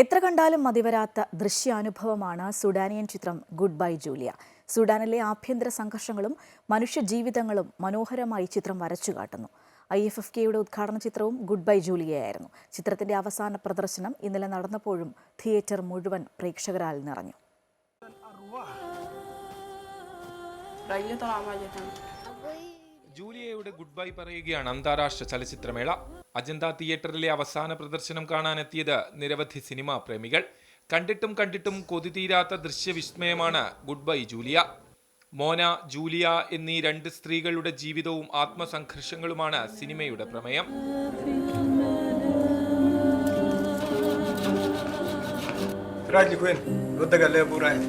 എത്ര കണ്ടാലും മതിവരാത്ത ദൃശ്യാനുഭവമാണ് സുഡാനിയൻ ചിത്രം ഗുഡ് ബൈ ജൂലിയ. സുഡാനിലെ ആഭ്യന്തര സംഘർഷങ്ങളും മനുഷ്യജീവിതങ്ങളും മനോഹരമായി ചിത്രം വരച്ചു കാട്ടുന്നു. ഐ എഫ് എഫ് കെയുടെ ഉദ്ഘാടന ചിത്രവും ഗുഡ് ബൈ ജൂലിയയായിരുന്നു. ചിത്രത്തിന്റെ അവസാന പ്രദർശനം ഇന്നലെ നടന്നപ്പോഴും തിയേറ്റർ മുഴുവൻ പ്രേക്ഷകരാൽ നിറഞ്ഞു. Railnya lama aja kan. ജൂലിയയുടെ good bye പറയുകയാണ് അന്താരാഷ്ട്ര ചലച്ചിത്രമേള അജന്ത തിയേറ്ററിലെ അവസാന പ്രദർശനം കാണാനെത്തിയത് നിരവധി സിനിമാ പ്രേമികൾ കണ്ടിട്ടും കണ്ടിട്ടും കൊതി തീരാത്ത ദൃശ്യവിസ്മയമാണ് goodbye Julia Mona Julia എന്നീ രണ്ട് സ്ത്രീകളുടെ ജീവിതവും ആത്മസംഘർഷങ്ങളുമാണ് സിനിമയുടെ പ്രമേയം راجلك وين؟ ردك على ابو رايد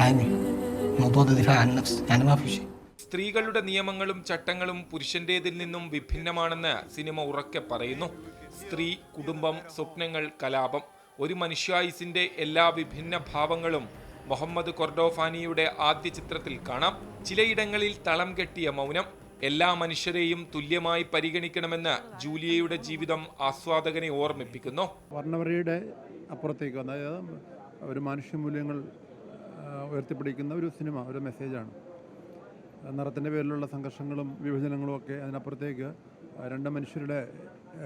عادي സ്ത്രീകളുടെ നിയമങ്ങളും ചട്ടങ്ങളും പുരുഷന്റേതിൽ നിന്നും വിഭിന്നമാണെന്ന് സിനിമ ഉറക്കെ പറയുന്നു. സ്ത്രീ കുടുംബം സ്വപ്നങ്ങൾ കലാപം. ഒരു മനുഷ്യായുസിന്റെ എല്ലാ വിഭിന്ന ഭാവങ്ങളും മുഹമ്മദ് കൊർഡോഫാനിയുടെ ആദ്യ ചിത്രത്തിൽ കാണാം. ചിലയിടങ്ങളിൽ തളം കെട്ടിയ മൗനം. എല്ലാ മനുഷ്യരെയും തുല്യമായി പരിഗണിക്കണമെന്ന് ജൂലിയയുടെ ജീവിതം ആസ്വാദകനെ ഓർമ്മിപ്പിക്കുന്നു. വർണവരയുടെ അപ്പുറത്തേക്ക് അതായത് ഒരു മനുഷ്യമൂല്യങ്ങൾ ഉയർത്തിപ്പിടിക്കുന്ന ഒരു സിനിമ ഒരു മെസ്സേജാണ് നിറത്തിന്റെ പേരിലുള്ള സംഘർഷങ്ങളും വിഭജനങ്ങളും ഒക്കെ അതിനപ്പുറത്തേക്ക് രണ്ട് മനുഷ്യരുടെ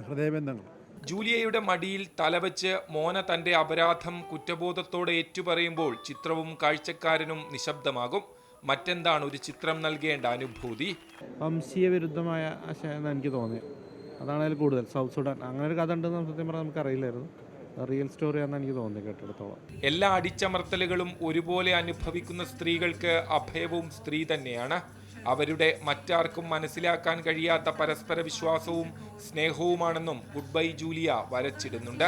ഹൃദയബന്ധങ്ങൾ. ജൂലിയയുടെ മടിയിൽ തലവെച്ച് മോന തന്റെ അപരാധം കുറ്റബോധത്തോടെ ഏറ്റുപറയുമ്പോൾ ചിത്രവും കാഴ്ചക്കാരനും നിശബ്ദമാകും. മറ്റെന്താണ് ഒരു ചിത്രം നൽകേണ്ട അനുഭൂതി? വംശീയ വിരുദ്ധമായ ആശയം എനിക്ക് തോന്നിയത്. അതാണ് അതിൽ കൂടുതൽ. South Sudan. അങ്ങനെ ഒരു കഥ ഉണ്ടെന്ന് സത്യം പറഞ്ഞാൽ നമുക്ക് അറിയില്ലായിരുന്നു റിയൽ സ്റ്റോറിയാണെന്ന് എനിക്ക് തോന്നുന്നത് കേട്ടിടത്തോളം. എല്ലാ അടിച്ചമർത്തലുകളും ഒരുപോലെ അനുഭവിക്കുന്ന സ്ത്രീകൾക്ക് അഭയവും സ്ത്രീ തന്നെയാണ്. അവരുടെ മറ്റാർക്കും മനസ്സിലാക്കാൻ കഴിയാത്ത പരസ്പര വിശ്വാസവും സ്നേഹവുമാണെന്നും ഗുഡ് ബൈ ജൂലിയ വരച്ചിടുന്നുണ്ട്.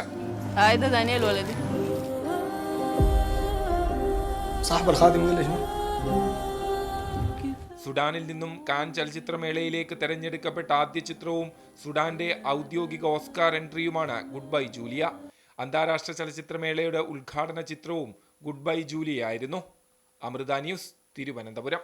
സുഡാനിൽ നിന്നും കാൻ ചലച്ചിത്രമേളയിലേക്ക് തെരഞ്ഞെടുക്കപ്പെട്ട ആദ്യ ചിത്രവും സുഡാന്റെ ഔദ്യോഗിക ഓസ്കാർ എൻട്രിയുമാണ് ഗുഡ് ബൈ ജൂലിയ. അന്താരാഷ്ട്ര ചലച്ചിത്രമേളയുടെ ഉദ്ഘാടന ചിത്രവും ഗുഡ് ബൈ ജൂലിയായിരുന്നു. അമൃത ന്യൂസ് തിരുവനന്തപുരം.